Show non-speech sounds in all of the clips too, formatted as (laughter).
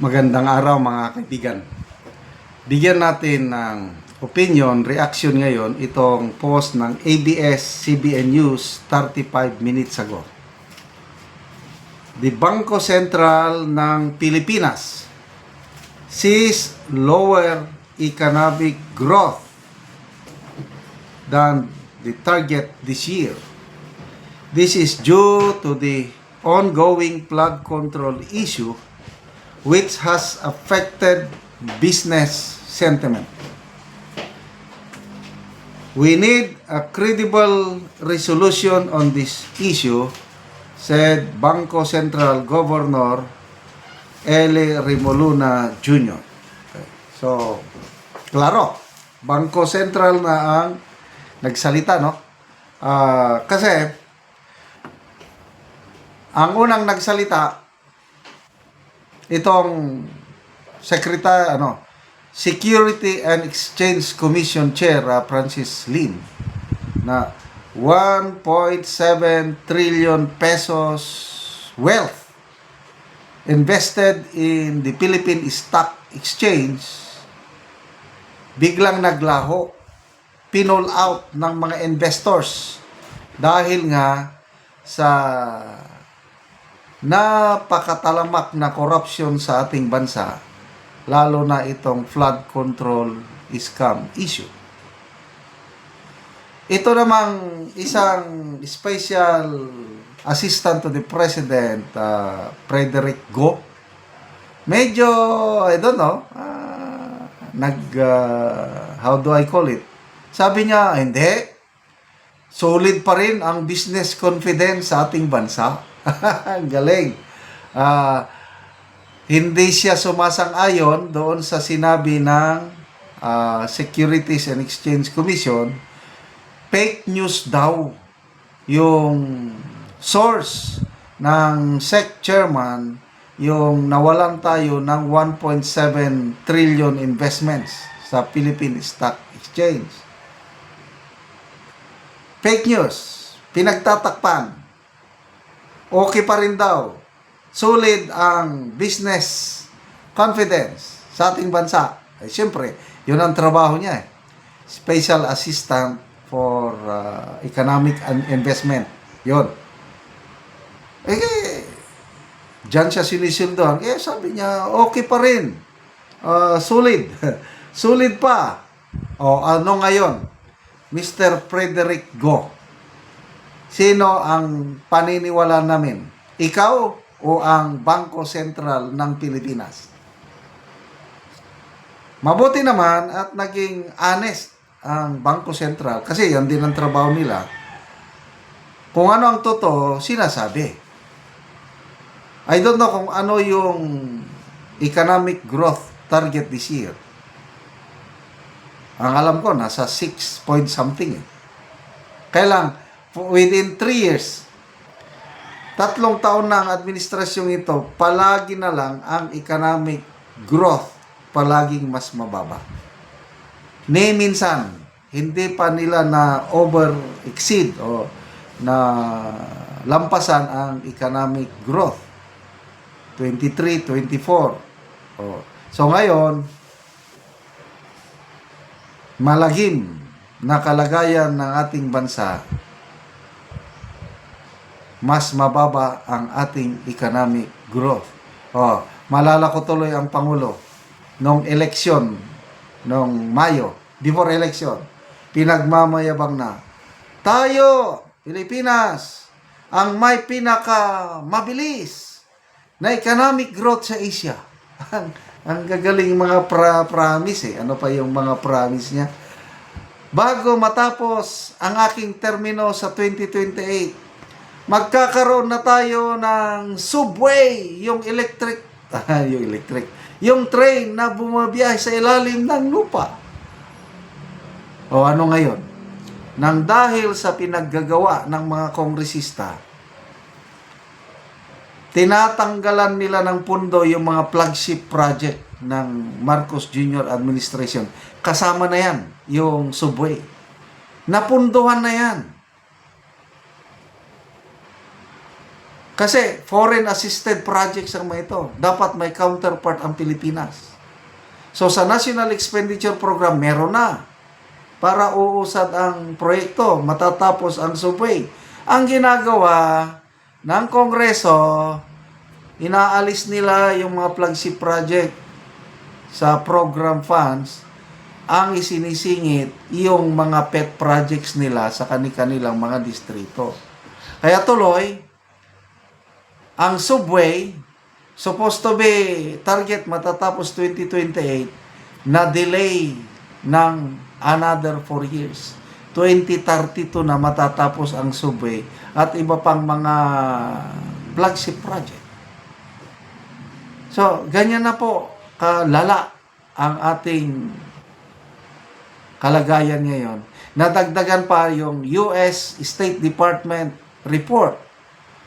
Magandang araw mga kaibigan. Bigyan natin ng opinion, reaction ngayon itong post ng ABS-CBN News 35 minutes ago. The Bangko Sentral ng Pilipinas sees lower economic growth than the target this year. This is due to the ongoing flood control issue which has affected business sentiment. We need a credible resolution on this issue, said Bangko Central Governor Eli Rimoluna Jr. Okay. So, klaro, Bangko Central na ang nagsalita, no? Ah, kasi, ang unang nagsalita, itong Secretary, ano, Security and Exchange Commission Chair, ah, Francis Lim, na 1.7 trillion pesos wealth invested in the Philippine Stock Exchange biglang naglaho pinol out ng mga investors dahil nga sa napakatalamak na corruption sa ating bansa lalo na itong flood control scam issue. Ito namang isang special assistant to the president, uh, Frederick Go, medyo, I don't know, ah, nag, uh, how do I call it? Sabi niya, hindi, solid pa rin ang business confidence sa ating bansa. (laughs) Galing. Ah, hindi siya sumasang-ayon doon sa sinabi ng ah, Securities and Exchange Commission, fake news daw yung source ng SEC chairman yung nawalan tayo ng 1.7 trillion investments sa Philippine Stock Exchange. Fake news. Pinagtatakpan. Okay pa rin daw. Solid ang business confidence sa ating bansa. Eh, Siyempre, yun ang trabaho niya eh. Special Assistant for uh, Economic and Investment. Yun. Eh, eh, dyan siya sinisildohan. Eh, sabi niya, okay pa rin. Uh, solid. (laughs) solid pa. O, ano ngayon? Mr. Frederick Go. Sino ang paniniwala namin? Ikaw o ang Bangko Sentral ng Pilipinas? Mabuti naman at naging honest ang Bangko Sentral kasi yan din ang trabaho nila. Kung ano ang totoo, sinasabi. I don't know kung ano yung economic growth target this year. Ang alam ko, nasa 6 point something. Eh. Kailang, within 3 years, tatlong taon na ang administrasyong ito, palagi na lang ang economic growth palaging mas mababa. Ni minsan, hindi pa nila na over-exceed o na lampasan ang economic growth. 23, 24. O. So ngayon, malagim na kalagayan ng ating bansa, mas mababa ang ating economic growth. Oh, malala ko tuloy ang Pangulo nung eleksyon nung Mayo, before election, pinagmamayabang na, tayo, Pilipinas, ang may pinaka mabilis na economic growth sa Asia. (laughs) ang, ang gagaling mga pra promise eh. Ano pa yung mga promise niya? Bago matapos ang aking termino sa 2028, magkakaroon na tayo ng subway, yung electric, (laughs) yung electric, yung train na bumabiyahe sa ilalim ng lupa. O ano ngayon? Nang dahil sa pinaggagawa ng mga kongresista, tinatanggalan nila ng pundo yung mga flagship project ng Marcos Jr. Administration. Kasama na yan, yung subway. Napunduhan na yan. Kasi foreign assisted projects ang mga ito. Dapat may counterpart ang Pilipinas. So sa National Expenditure Program, meron na. Para uusad ang proyekto, matatapos ang subway. Ang ginagawa ng Kongreso, inaalis nila yung mga flagship project sa program funds ang isinisingit yung mga pet projects nila sa kani-kanilang mga distrito. Kaya tuloy, ang subway, supposed to be target matatapos 2028, na delay ng another 4 years. 2032 na matatapos ang subway at iba pang mga flagship project. So, ganyan na po kalala ang ating kalagayan ngayon. Nadagdagan pa yung US State Department report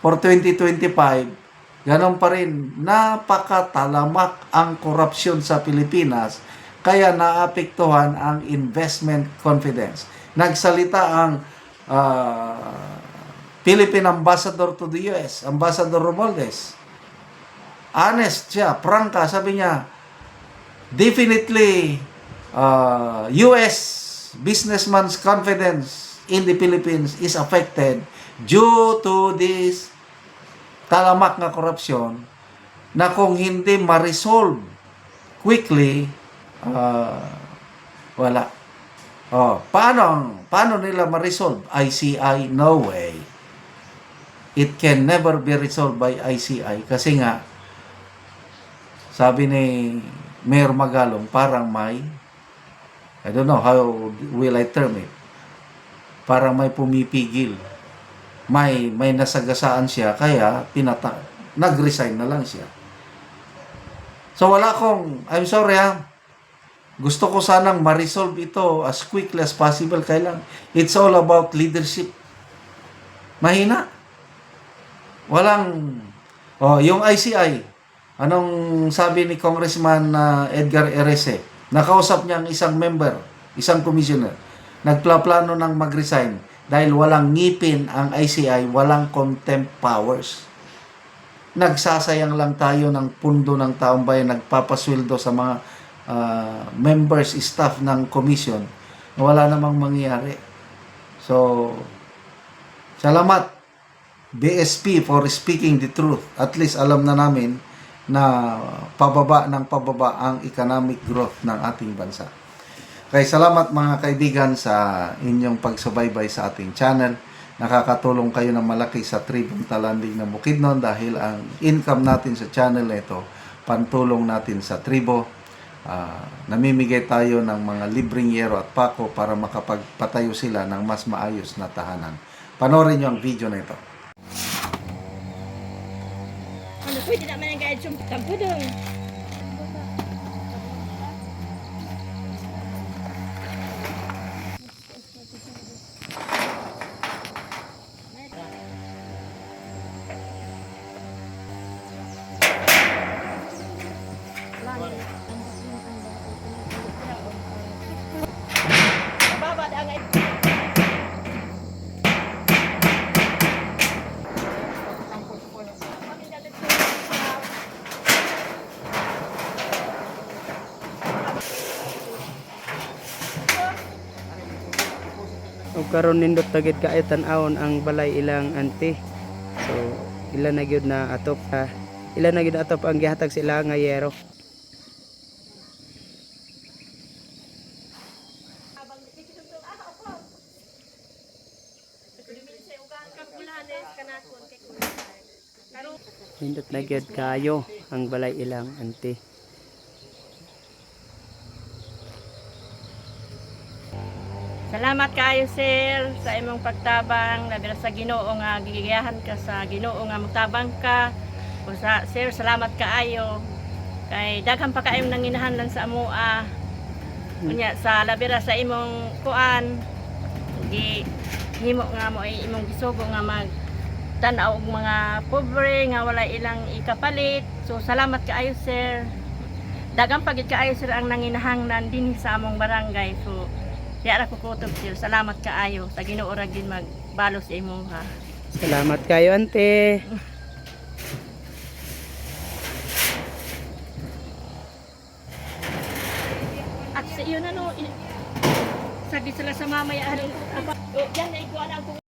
for 2025. Ganon pa rin, napakatalamak ang korupsyon sa Pilipinas kaya naapektuhan ang investment confidence. Nagsalita ang ah, Philippine Ambassador to the US, Ambassador Romualdez. Honest siya, prangka, sabi niya, definitely uh, US businessman's confidence in the Philippines is affected due to this talamak na korupsyon na kung hindi ma-resolve quickly, uh, wala. Oh, paano, paano nila ma-resolve? ICI, no way. It can never be resolved by ICI kasi nga, sabi ni Mayor Magalong, parang may, I don't know how will I term it, parang may pumipigil. May, may nasagasaan siya, kaya pinata, nag-resign na lang siya. So wala akong, I'm sorry ha, gusto ko sanang ma-resolve ito as quickly as possible. Kailang, it's all about leadership. Mahina. Walang, oh, yung ICI, anong sabi ni Congressman uh, Edgar Erese? Nakausap niya ang isang member, isang commissioner. Nagplaplano ng mag-resign dahil walang ngipin ang ICI, walang contempt powers. Nagsasayang lang tayo ng pundo ng taong bayan, nagpapasweldo sa mga uh, members, staff ng commission. Wala namang mangyayari. So, salamat BSP for speaking the truth. At least alam na namin na pababa ng pababa ang economic growth ng ating bansa. Kaya salamat mga kaibigan sa inyong pagsubaybay sa ating channel. Nakakatulong kayo ng malaki sa Tribong Talanding ng Bukidnon dahil ang income natin sa channel na ito, pantulong natin sa tribo. Ah, namimigay tayo ng mga libreng yero at pako para makapagpatayo sila ng mas maayos na tahanan. Panoorin nyo ang video na ito. Ano pwede naman ang guide yung karon nindot tagid ka tan-awon ang balay ilang ante so ila na gyud na atop ah, ila na gyud atop ang gihatag sa ila nga yero. Nindot na gyud kayo ang balay ilang ante Salamat kaayo sir sa imong pagtabang labi sa Ginoo nga gigiyahan ka sa Ginoo nga magtabang ka. O sa sir salamat kaayo kay daghan pa kaayong nanginahanglan sa amoa. Unya sa labi sa imong kuan di himo nga mo ay imong gisugo nga mag tan-aw og mga pobre nga wala ilang ikapalit. So salamat kaayo sir. Dagang pagit kaayo sir ang nanginahanglan din sa among barangay. So siya ra kukutob sir. Salamat kaayo sa Ginoo ra gid magbalo sa imong ha. Salamat kayo ante. At sa iyo na no, sabi sila sa mamaya, oh, yan na ikuan ang